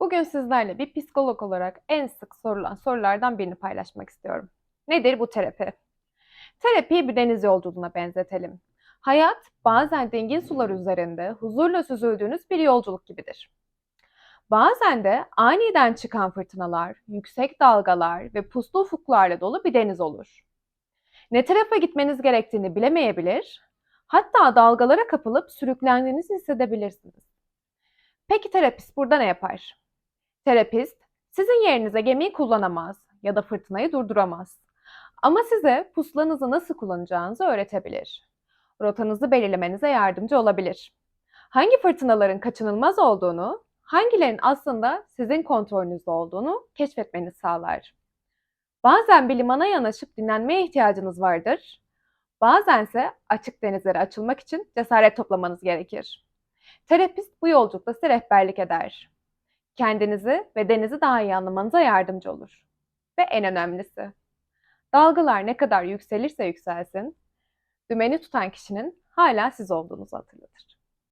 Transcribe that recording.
Bugün sizlerle bir psikolog olarak en sık sorulan sorulardan birini paylaşmak istiyorum. Nedir bu terapi? Terapiyi bir deniz yolculuğuna benzetelim. Hayat bazen dingin sular üzerinde huzurla süzüldüğünüz bir yolculuk gibidir. Bazen de aniden çıkan fırtınalar, yüksek dalgalar ve puslu ufuklarla dolu bir deniz olur. Ne tarafa gitmeniz gerektiğini bilemeyebilir, hatta dalgalara kapılıp sürüklendiğinizi hissedebilirsiniz. Peki terapist burada ne yapar? Terapist, sizin yerinize gemiyi kullanamaz ya da fırtınayı durduramaz. Ama size pusulanızı nasıl kullanacağınızı öğretebilir. Rotanızı belirlemenize yardımcı olabilir. Hangi fırtınaların kaçınılmaz olduğunu, hangilerinin aslında sizin kontrolünüzde olduğunu keşfetmenizi sağlar. Bazen bir limana yanaşıp dinlenmeye ihtiyacınız vardır. Bazense açık denizlere açılmak için cesaret toplamanız gerekir. Terapist bu yolculukta size rehberlik eder. Kendinizi ve denizi daha iyi anlamanıza yardımcı olur. Ve en önemlisi, dalgalar ne kadar yükselirse yükselsin, dümeni tutan kişinin hala siz olduğunuzu hatırlatır.